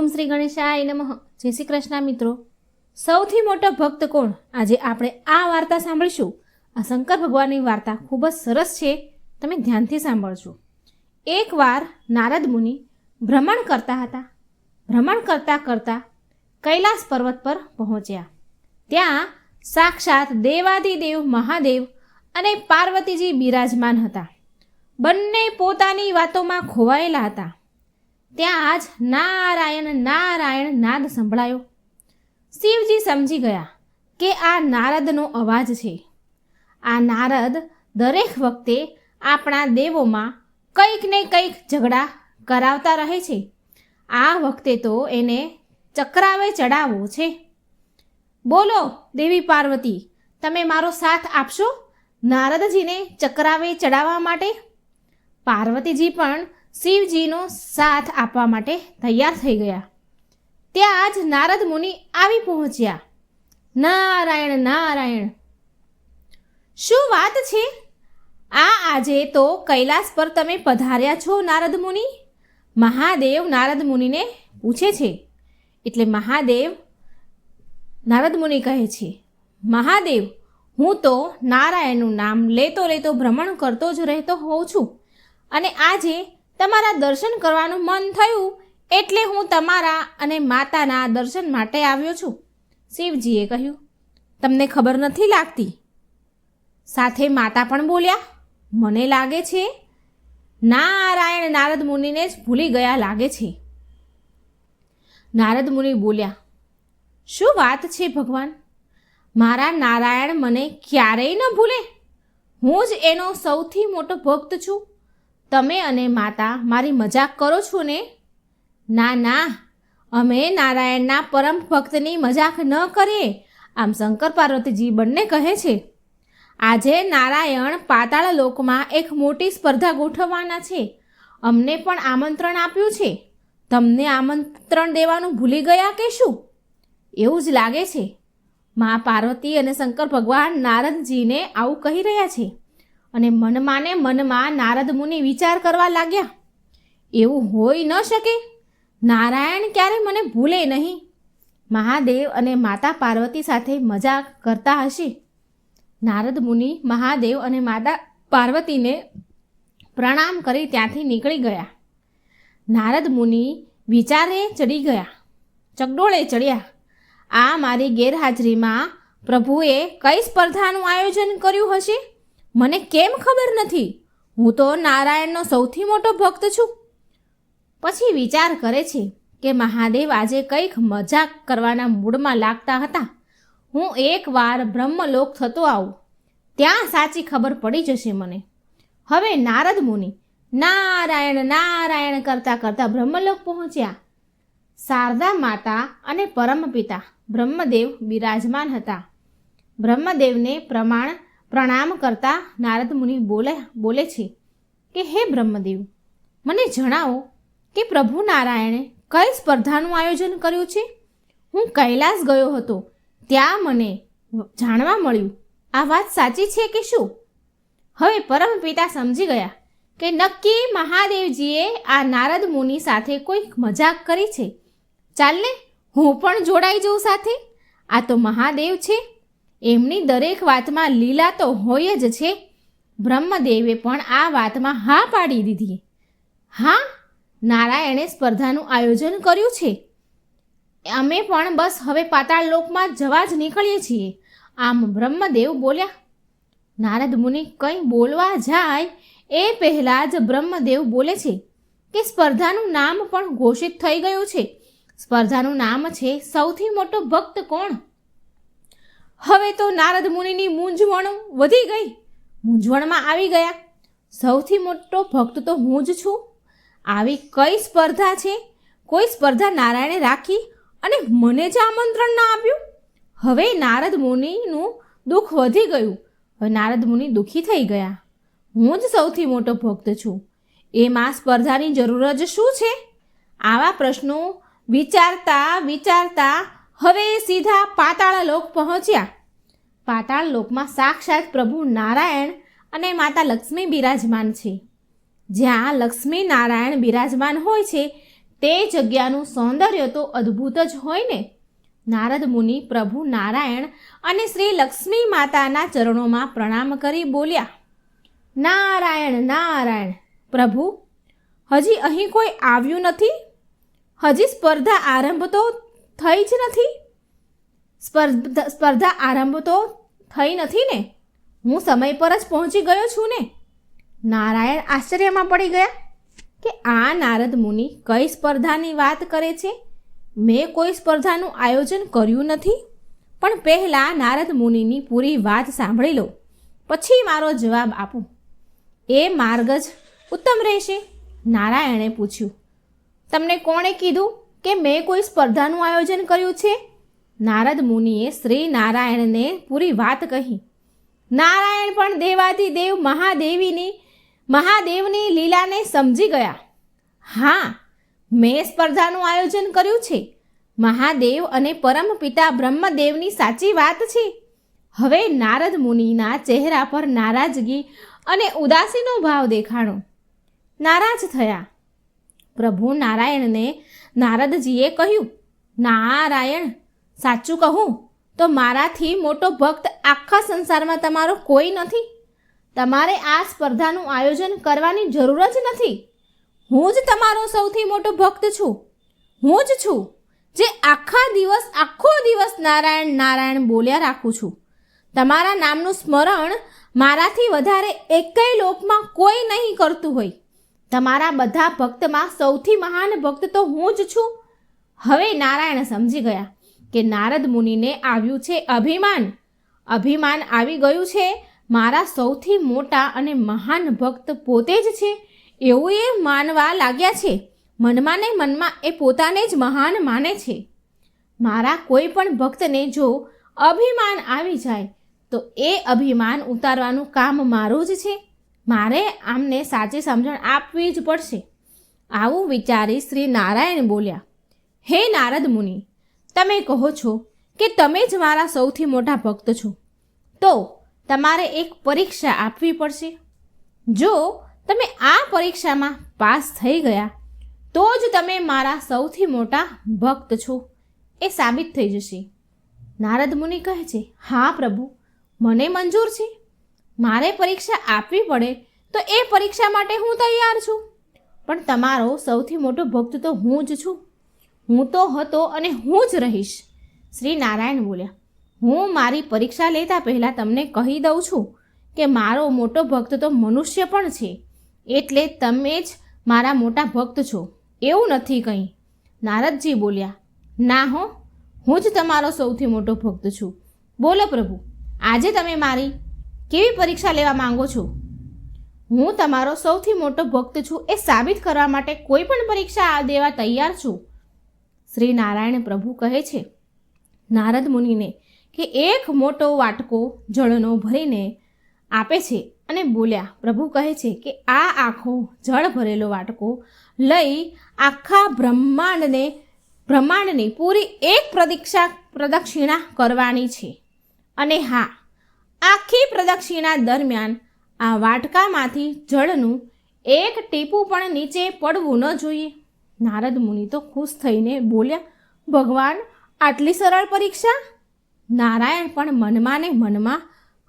ઓમ શ્રી ગણેશાય નમઃ. જય શ્રી કૃષ્ણ મિત્રો. સૌથી મોટો ભક્ત કોણ? આજે આપણે આ વાર્તા સાંભળીશું. આ શંકર ભગવાનની વાર્તા ખૂબ જ સરસ છે. તમે ધ્યાનથી સાંભળજો. એકવાર નારદ મુનિ ભ્રમણ કરતા હતા. ભ્રમણ કરતાં કરતાં કૈલાસ પર્વત પર પહોંચ્યા. ત્યાં સાક્ષાત દેવાદિદેવ મહાદેવ અને પાર્વતીજી બિરાજમાન હતા. બંને પોતાની વાતોમાં ખોવાયેલા હતા. ત્યાં જ નારાયણ નારાયણ નાદ સંભળાયો. શિવજી સમજી ગયા કે આ નારદનો અવાજ છે. આ નારદ દરેક વખતે આપણા દેવોમાં કંઈક ને કંઈક ઝઘડા કરાવતા રહે છે. આ વખતે તો એને ચક્રાવે ચડાવવો છે. બોલો, દેવી પાર્વતી, તમે મારો સાથ આપશો? નારદજીને ચક્રાવે ચડાવવા માટે? પાર્વતીજી પણ શિવજીનો સાથ આપવા માટે તૈયાર થઈ ગયા. ત્યાં જ નારદ મુનિ આવી પહોંચ્યા. નારાયણ નારાયણ! શું વાત છે? આ આજે તો કૈલાસ પર તમે પધાર્યા છો, નારદ મુનિ? મહાદેવ નારદ મુનિને પૂછે છે. એટલે મહાદેવ નારદ મુનિ કહે છે, મહાદેવ, હું તો નારાયણનું નામ લેતો લેતો ભ્રમણ કરતો જ રહેતો હોઉં છું. અને આજે તમારા દર્શન કરવાનું મન થયું એટલે હું તમારા અને માતાના દર્શન માટે આવ્યો છું. શિવજીએ કહ્યું, તમને ખબર નથી લાગતી? સાથે માતા પણ બોલ્યા, મને લાગે છે, નારાયણ નારદ મુનિને જ ભૂલી ગયા લાગે છે. નારદ મુનિ બોલ્યા, શું વાત છે ભગવાન? મારા નારાયણ મને ક્યારેય ન ભૂલે. હું જ એનો સૌથી મોટો ભક્ત છું. તમે અને માતા મારી મજાક કરો છો ને? ના ના. અમે નારાયણના પરમ ભક્તની મજાક ન કરીએ. આમ શંકર પાર્વતીજી બંને કહે છે, આજે નારાયણ પાતાળ લોકમાં એક મોટી સ્પર્ધા ગોઠવવાના છે. અમને પણ આમંત્રણ આપ્યું છે. તમને આમંત્રણ દેવાનું ભૂલી ગયા કે શું? એવું જ લાગે છે. મા પાર્વતી અને શંકર ભગવાન નારદજીને આવું કહી રહ્યા છે. અને મનમાં ને મનમાં નારદ મુનિ વિચાર કરવા લાગ્યા. એવું હોઈ ન શકે. નારાયણ ક્યારે મને ભૂલે નહીં. મહાદેવ અને માતા પાર્વતી સાથે મજાક કરતા હશે. નારદ મુનિ, મહાદેવ અને માતા પાર્વતીને પ્રણામ કરી ત્યાંથી નીકળી ગયા. નારદ મુનિ વિચારે ચડી ગયા. ચકડોળે ચડ્યા. આ મારી ગેરહાજરીમાં પ્રભુએ કઈ સ્પર્ધાનું આયોજન કર્યું હશે? મને કેમ ખબર નથી? હું તો નારાયણનો સૌથી મોટો ભક્ત છું. પછી વિચાર કરે છે કે મહાદેવ આજે કંઈક મજાક કરવાના મૂડમાં લાગતા હતા. હું એકવાર બ્રહ્મલોક થતો આવું. ત્યાં સાચી ખબર પડી જશે મને. હવે નારદ મુનિ નારાયણ નારાયણ કરતાં કરતાં બ્રહ્મલોક પહોંચ્યા. શારદા માતા અને પરમપિતા બ્રહ્મદેવ બિરાજમાન હતા. બ્રહ્મદેવને પ્રમાણ પ્રણામ કરતા નારદ મુનિ બોલે બોલે છે કે, હે બ્રહ્મદેવ, મને જણાવો કે પ્રભુ નારાયણે કઈ સ્પર્ધાનું આયોજન કર્યું છે? હું કૈલાસ ગયો હતો, ત્યાં મને જાણવા મળ્યું. આ વાત સાચી છે કે શું? હવે પરમપિતા સમજી ગયા કે નક્કી મહાદેવજીએ આ નારદ મુનિ સાથે કોઈક મજાક કરી છે. ચાલને હું પણ જોડાઈ જાઉં સાથે. આ તો મહાદેવ છે. એમની દરેક વાતમાં લીલા તો હોય જ છે. બ્રહ્મદેવે પણ આ વાતમાં હા પાડી દીધી. હા, નારાયણે સ્પર્ધાનું આયોજન કર્યું છે. અમે પણ બસ હવે પાતાળ લોકમાં જવા જ નીકળીએ છીએ. આમ બ્રહ્મદેવ બોલ્યા, નારદ મુનિ, કંઈ બોલવા જાય એ પહેલાં જ બ્રહ્મદેવ બોલે છે કે સ્પર્ધાનું નામ પણ ઘોષિત થઈ ગયું છે. સ્પર્ધાનું નામ છે સૌથી મોટો ભક્ત કોણ? હવે તો નારદ મુનિની મૂંઝવણ વધી ગઈ. મૂંઝવણમાં આવી ગયા. સૌથી મોટો ભક્ત તો હું જ છું. આવી કઈ સ્પર્ધા છે? કોઈ સ્પર્ધા નારાયણે રાખી અને મને જ આમંત્રણ ના આપ્યું? હવે નારદ મુનિનું દુઃખ વધી ગયું. હવે નારદ મુનિ દુઃખી થઈ ગયા. હું જ સૌથી મોટો ભક્ત છું. એમાં સ્પર્ધાની જરૂર જ શું છે? આવા પ્રશ્નો વિચારતા વિચારતા હવે સીધા પાતાળ લોક પહોંચ્યા. પાતાળ લોકમાં સાક્ષાત પ્રભુ નારાયણ અને માતા લક્ષ્મી બિરાજમાન છે. જ્યાં લક્ષ્મી નારાયણ બિરાજમાન હોય છે, તે જગ્યાનું સૌંદર્ય તો અદ્ભુત જ હોય ને. નારદ મુનિ પ્રભુ નારાયણ અને શ્રી લક્ષ્મી માતાના ચરણોમાં પ્રણામ કરી બોલ્યા, નારાયણ નારાયણ, પ્રભુ, હજી અહીં કોઈ આવ્યું નથી? હજી સ્પર્ધા આરંભ તો થઈ જ નથી? સ્પર્ધા આરંભ તો થઈ નથી ને? હું સમય પર જ પહોંચી ગયો છું ને? નારાયણ આશ્ચર્યમાં પડી ગયા કે આ નારદ મુનિ કઈ સ્પર્ધાની વાત કરે છે? મેં કોઈ સ્પર્ધાનું આયોજન કર્યું નથી? પણ પહેલાં નારદ મુનિની પૂરી વાત સાંભળી લો. પછી મારો જવાબ આપું. એ માર્ગ જ ઉત્તમ રહેશે? નારાયણે પૂછ્યું. તમને કોણે કીધું? કે મેં કોઈ સ્પર્ધાનું આયોજન કર્યું છે? નારદ મુનિએ શ્રી નારાયણને પૂરી વાત કહી. નારાયણ પણ દેવાથી દેવ મહાદેવીની, મહાદેવની લીલાને સમજી ગયા. હા, મેં સ્પર્ધાનું આયોજન કર્યું છે. મહાદેવ અને પરમ પિતા બ્રહ્મદેવની સાચી વાત છે. હવે નારદ મુનિના ચહેરા પર નારાજગી અને ઉદાસીનો ભાવ દેખાણો. નારાજ થયા. પ્રભુ નારાયણને નારદજીએ કહ્યું, નારાયણ, સાચું કહું તો મારાથી મોટો ભક્ત આખા સંસારમાં તમારો કોઈ નથી. તમારે આ સ્પર્ધાનું આયોજન કરવાની જરૂર જ નથી. હું જ તમારો સૌથી મોટો ભક્ત છું. હું જ છું જે આખા દિવસ, આખો દિવસ નારાયણ નારાયણ બોલ્યા રાખું છું. તમારા નામનું સ્મરણ મારાથી વધારે એકેય લોકમાં કોઈ નહીં કરતું હોય. તમારા બધા ભક્તમાં સૌથી મહાન ભક્ત તો હું જ છું. હવે નારાયણ સમજી ગયા કે નારદ મુનિને આવ્યું છે અભિમાન. અભિમાન આવી ગયું છે, મારા સૌથી મોટા અને મહાન ભક્ત પોતે જ છે, એવું એ માનવા લાગ્યા છે. મનમાં ને મનમાં એ પોતાને જ મહાન માને છે. મારા કોઈ પણ ભક્તને જો અભિમાન આવી જાય, તો એ અભિમાન ઉતારવાનું કામ મારું જ છે. મારે આમને સાચી સમજણ આપવી જ પડશે. આવું વિચારી શ્રી નારાયણ બોલ્યા, હે નારદ મુનિ, તમે કહો છો કે તમે જ મારા સૌથી મોટા ભક્ત છો. તો તમારે એક પરીક્ષા આપવી પડશે. જો તમે આ પરીક્ષામાં પાસ થઈ ગયા, તો જ તમે મારા સૌથી મોટા ભક્ત છો. એ સાબિત થઈ જશે. નારદ મુનિ કહે છે, હા પ્રભુ, મને મંજૂર છે. મારે પરીક્ષા આપવી પડે તો એ પરીક્ષા માટે હું તૈયાર છું. પણ તમારો સૌથી મોટો ભક્ત તો હું જ છું. હું તો હતો અને હું જ રહીશ. શ્રી નારાયણ બોલ્યા, હું મારી પરીક્ષા લેતા પહેલાં તમને કહી દઉં છું કે મારો મોટો ભક્ત તો મનુષ્ય પણ છે, એટલે તમે જ મારા મોટા ભક્ત છો. એવું નથી કંઈ. નારદજી બોલ્યા, ના હો, હું જ તમારો સૌથી મોટો ભક્ત છું. બોલો પ્રભુ, આજે તમે મારી કેવી પરીક્ષા લેવા માંગો છો? હું તમારો સૌથી મોટો ભક્ત છું એ સાબિત કરવા માટે કોઈ પણ પરીક્ષા દેવા તૈયાર છું. શ્રી નારાયણ પ્રભુ કહે છે, નારદ મુનિને કે એક મોટો વાટકો જળનો ભરીને આપે છે અને બોલ્યા, પ્રભુ કહે છે કે આ આખો જળ ભરેલો વાટકો લઈ આખા બ્રહ્માંડને, બ્રહ્માંડની પૂરી એક પ્રદીક્ષા, પ્રદક્ષિણા કરવાની છે. અને હા આખી પ્રદક્ષિણા દરમિયાન આ વાટકામાંથી જળનું એક ટીપું પણ નીચે પડવું ન જોઈએ. નારદ મુનિ તો ખુશ થઈને બોલ્યા, ભગવાન, આટલી સરળ પરીક્ષા? નારાયણ પણ મનમાં ને મનમાં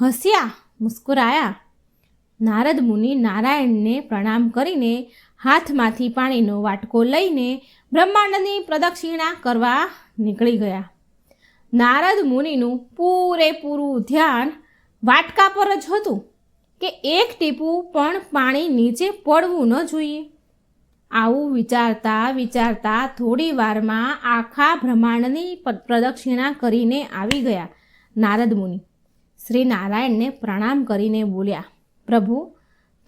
હસ્યા, મુસ્કુરાયા. નારદ મુનિ નારાયણને પ્રણામ કરીને હાથમાંથી પાણીનો વાટકો લઈને બ્રહ્માંડની પ્રદક્ષિણા કરવા નીકળી ગયા. નારદ મુનિનું પૂરેપૂરું ધ્યાન વાટકા પર જ હતું કે એક ટીપું પણ પાણી નીચે પડવું ન જોઈએ. આવું વિચારતા વિચારતા થોડી વારમાં આખા બ્રહ્માંડની પ્રદક્ષિણા કરીને આવી ગયા નારદ મુનિ. શ્રી નારાયણને પ્રણામ કરીને બોલ્યા, પ્રભુ,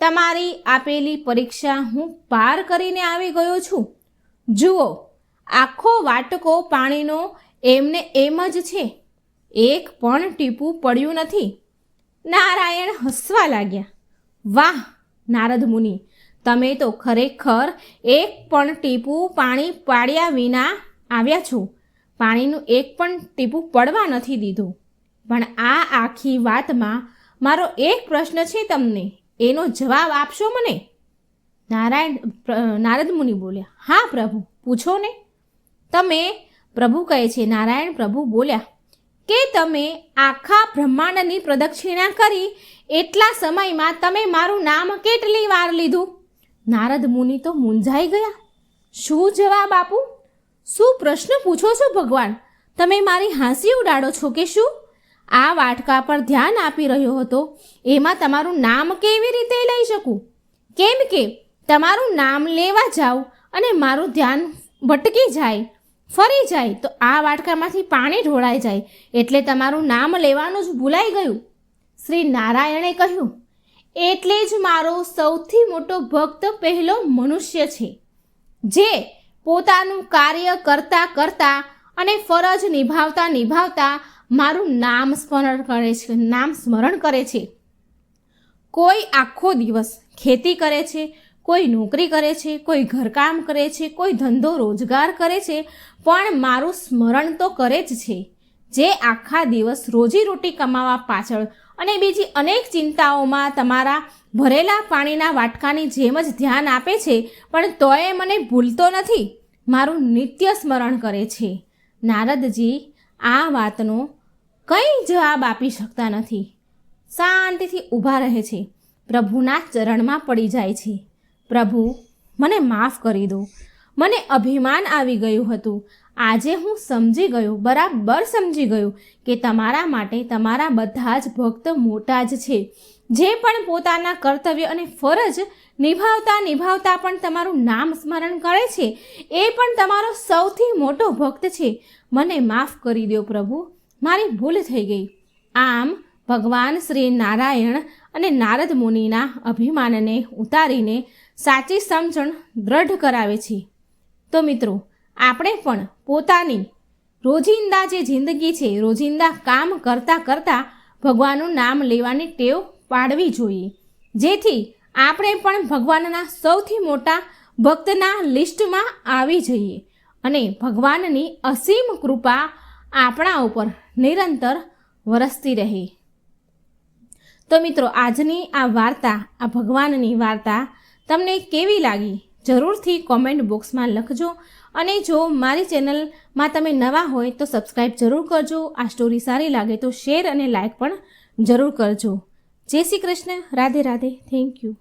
તમારી આપેલી પરીક્ષા હું પાર કરીને આવી ગયો છું. જુઓ, આખો વાટકો પાણીનો એમને એમ જ છે. એક પણ ટીપું પડ્યું નથી. નારાયણ હસવા લાગ્યા. વાહ, નારદ મુનિ, તમે તો ખરેખર એક પણ ટીપું પાણી પાડ્યા વિના આવ્યા છો. પાણીનું એક પણ ટીપું પડવા નથી દીધું. પણ આ આખી વાતમાં મારો એક પ્રશ્ન છે તમને. એનો જવાબ આપશો મને? નારાયણ નારદ મુનિ બોલ્યા, હા પ્રભુ, પૂછો ને. તમે પ્રભુ કહે છે. નારાયણ પ્રભુ બોલ્યા કે તમે આખા બ્રહ્માંડની પ્રદક્ષિણા કરી એટલા સમયમાં તમે મારું નામ કેટલી વાર લીધું? નારદ મુનિ તો મૂંઝાઈ ગયા. શું જવાબ આપું? શું પ્રશ્ન પૂછો છો ભગવાન? તમે મારી હાંસી ઉડાડો છો કે શું? આ વાટકા પર ધ્યાન આપી રહ્યો હતો. એમાં તમારું નામ કેવી રીતે લઈ શકું? કેમ કે તમારું નામ લેવા જાઉં અને મારું ધ્યાન ભટકી જાય. ફરી જાય તો આ વાટકામાંથી પાણી ઢોળાઈ જાય. એટલે તમારું નામ લેવાનું જ ભૂલાઈ ગયું. શ્રી નારાયણે કહ્યું, એટલે જ મારો સૌથી મોટો ભક્ત પહેલો મનુષ્ય છે, જે પોતાનું કાર્ય કરતા કરતા અને ફરજ નિભાવતા નિભાવતા મારું નામ સ્મરણ કરે છે, નામ સ્મરણ કરે છે. કોઈ આખો દિવસ ખેતી કરે છે કોઈ નોકરી કરે છે, કોઈ ઘરકામ કરે છે, કોઈ ધંધો રોજગાર કરે છે, પણ મારું સ્મરણ તો કરે જ છે. જે આખા દિવસ રોજીરોટી કમાવા પાછળ અને બીજી અનેક ચિંતાઓમાં તમારા ભરેલા પાણીના વાટકાની જેમ જ ધ્યાન આપે છે, પણ તોય મને ભૂલતો નથી. મારું નિત્ય સ્મરણ કરે છે. નારદજી, આ વાતનો કંઈ જવાબ આપી શકતા નથી. શાંતિથી ઊભા રહે છે. પ્રભુના ચરણમાં પડી જાય છે. પ્રભુ, મને માફ કરી દો. મને અભિમાન આવી ગયું હતું. આજે હું સમજી ગયો, બરાબર સમજી ગયો કે તમારા માટે તમારા બધા જ ભક્ત મોટા જ છે. જે પણ પોતાના કર્તવ્ય અને ફરજ નિભાવતા નિભાવતા પણ તમારું નામ સ્મરણ કરે છે, એ પણ તમારો સૌથી મોટો ભક્ત છે. મને માફ કરી દો પ્રભુ, મારી ભૂલ થઈ ગઈ. આમ ભગવાન શ્રી નારાયણ અને નારદ મુનિના અભિમાનને ઉતારીને સાચી સમજણ દ્રઢ કરાવે છે. તો મિત્રો, આપણે પણ પોતાની રોજિંદા જે જિંદગી છે, રોજિંદા કામ કરતાં કરતાં ભગવાનનું નામ લેવાની ટેવ પાડવી જોઈએ. જેથી આપણે પણ ભગવાનના સૌથી મોટા ભક્તના લિસ્ટમાં આવી જઈએ અને ભગવાનની અસીમ કૃપા આપણા ઉપર નિરંતર વરસતી રહે. તો મિત્રો, આજની આ વાર્તા, આ ભગવાનની વાર્તા તમને કેવી લાગી? જરૂરથી કોમેન્ટ બોક્સમાં લખજો અને જો મારી ચેનલમાં તમે નવા હોય તો સબસ્ક્રાઈબ જરૂર કરજો. આ સ્ટોરી સારી લાગે તો શેર અને લાઇક પણ જરૂર કરજો. જય શ્રી કૃષ્ણ. રાધે રાધે. Thank you